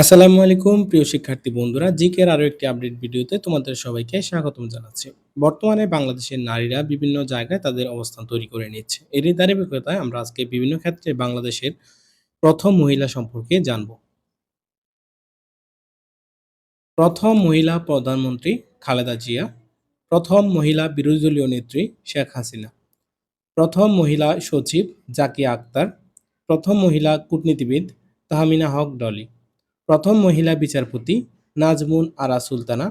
আসসালামু আলাইকুম, প্রিয় শিক্ষার্থী বন্ধুরা। জিকের আরও একটি আপডেট ভিডিওতে তোমাদের সবাইকে স্বাগতম জানাচ্ছি। বর্তমানে বাংলাদেশের নারীরা বিভিন্ন জায়গায় তাদের অবস্থান তৈরি করে নিচ্ছে। এরই ধারাবাহিকতায় আমরা আজকে বিভিন্ন ক্ষেত্রে বাংলাদেশের প্রথম মহিলা সম্পর্কে জানব। প্রথম মহিলা প্রধানমন্ত্রী খালেদা জিয়া, প্রথম মহিলা বিরোধী দলীয় নেত্রী শেখ হাসিনা, প্রথম মহিলা সচিব জাকিয়া আক্তার, প্রথম মহিলা কূটনীতিবিদ তাহমিনা হক ডলি। প্রথম মহিলা বিচারপতি নাজমুন আরা সুলতানা,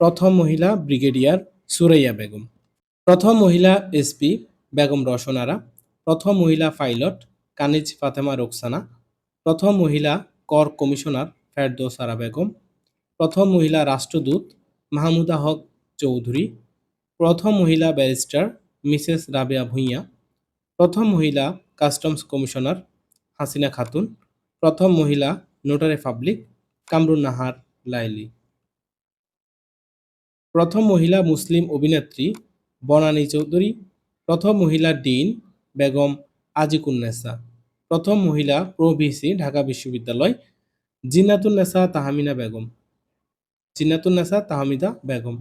প্রথম মহিলা ব্রিগেডিয়ার সুরাইয়া বেগম, প্রথম মহিলা এসপি বেগম রওশন আরা, প্রথম মহিলা পাইলট কানিজ ফাতেমা রোকসানা, প্রথম মহিলা কর কমিশনার ফেরদৌস আরা বেগম, প্রথম মহিলা রাষ্ট্রদূত মাহমুদা হক চৌধুরী, প্রথম মহিলা ব্যারিস্টার মিসেস রাবেয়া ভূঁইয়া, প্রথম মহিলা কাস্টমস কমিশনার হাসিনা খাতুন, প্রথম মহিলা নোটারি পাবলিক কামরুন নাহার লাইলি প্রথম মহিলা মুসলিম অভিনেত্রী, বনানী চৌধুরী। প্রথম মহিলা ডিন, বেগম আজিকুন্নেসা প্রথম মহিলা প্রভিসি, ঢাকা বিশ্ববিদ্যালয় জিন্নাতুন্নেসা তাহমিনা বেগম। জিন্নাতুন্নেসা তাহমিদা বেগম।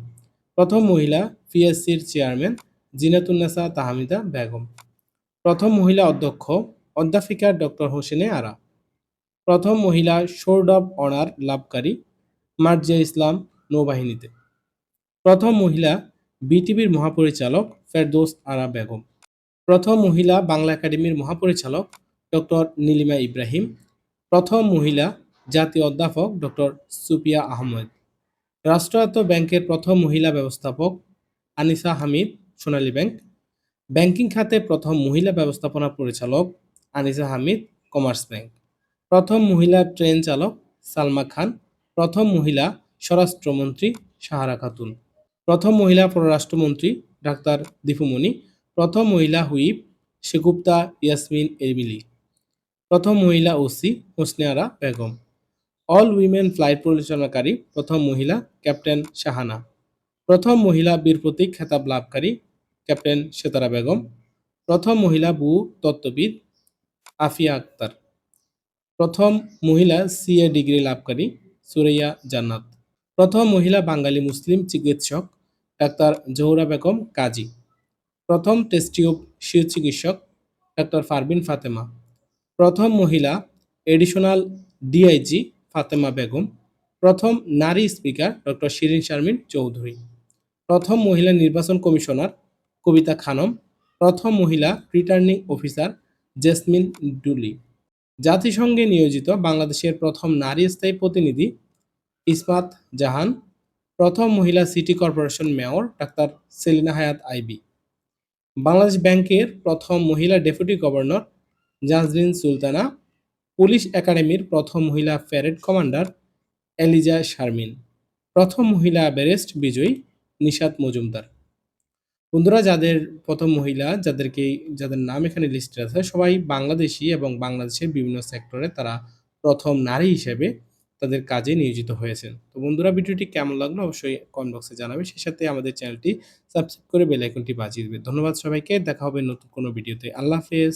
প্রথম মহিলা পিএসসির চেয়ারম্যান জিনাতুন্নেসা তাহমিদা বেগম। প্রথম মহিলা অধ্যক্ষ, অধ্যাপিকা ডক্টর হোসেনে আরা। প্রথম মহিলা সোর্ড অব অনার লাভকারী, মার্জিয়া ইসলাম নৌবাহিনীতে। প্রথম মহিলা বিটিভির মহাপরিচালক ফেরদৌস আরা বেগম। প্রথম মহিলা বাংলা একাডেমির মহাপরিচালক ডক্টর নীলিমা ইব্রাহিম। প্রথম মহিলা জাতীয় অধ্যাপক ডক্টর সুপিয়া আহমেদ। রাষ্ট্রায়ত্ত ব্যাংকের প্রথম মহিলা ব্যবস্থাপক আনিসা হামিদ, সোনালী ব্যাংক। ব্যাংকিং খাতে প্রথম মহিলা ব্যবস্থাপনা পরিচালক আনিসা হামিদ, কমার্স ব্যাংক। প্রথম মহিলা ট্রেন চালক সালমা খান, প্রথম মহিলা স্বরাষ্ট্রমন্ত্রী সাহারা খাতুন, প্রথম মহিলা পররাষ্ট্রমন্ত্রী ডাক্তার দীপুমণি প্রথম মহিলা হুইপ শেগুপ্তা ইয়াসমিন এরবিলি, প্রথম মহিলা OC Hosne Ara Begum. All women flight পরিচালনাকারী প্রথম মহিলা ক্যাপ্টেন শাহানা, প্রথম মহিলা বীর প্রতীক খেতাব লাভকারী ক্যাপ্টেন সেতারা বেগম, প্রথম মহিলা ভূ তত্ত্ববিদ আফিয়া আক্তার। প্রথম মহিলা সিএ ডিগ্রি লাভকারী সুরাইয়া জান্নাত। প্রথম মহিলা বাঙালি মুসলিম চিকিৎসক, ডাক্তার জহুরা বেগম কাজী। প্রথম টেস্টিউব শিশু চিকিৎসক ডাক্তার ফারবিন ফাতেমা। প্রথম মহিলা এডিশনাল ডিআইজি ফাতেমা বেগম। প্রথম নারী স্পিকার ডক্টর শিরিন শারমিন চৌধুরী। প্রথম মহিলা নির্বাচন কমিশনার, কবিতা খানম। প্রথম মহিলা রিটার্নিং অফিসার জেসমিন ডুলি। জাতিসংঘে নিয়োজিত বাংলাদেশের প্রথম নারী স্থায়ী প্রতিনিধি ইসমাত জাহান, প্রথম মহিলা সিটি কর্পোরেশন মেয়র ডাক্তার সেলিনা হায়াত আইবি। বাংলাদেশ ব্যাংকের প্রথম মহিলা deputy governor Jazrin Sultana, police একাডেমির প্রথম মহিলা প্যারেড কমান্ডার এলিজা শারমিন, প্রথম মহিলা ব্যারিস্ট বিজয়ী নিশাত মজুমদার। বন্ধুরা, যাদের প্রথম মহিলা, যাদেরকে, যাদের নাম এখানে লিস্টে আছে, সবাই বাংলাদেশি এবং বাংলাদেশের বিভিন্ন সেক্টরে তারা প্রথম নারী হিসেবে তাদের কাজে নিয়োজিত হয়েছেন। তো বন্ধুরা, ভিডিওটি কেমন লাগল অবশ্যই কমেন্ট বক্সে জানাবে। সেই সাথে আমাদের চ্যানেলটি সাবস্ক্রাইব করে বেল আইকনটি বাজিয়ে দেবে। ধন্যবাদ সবাইকে। দেখা হবে নতুন কোনো ভিডিওতে আল্লাহ হাফেজ।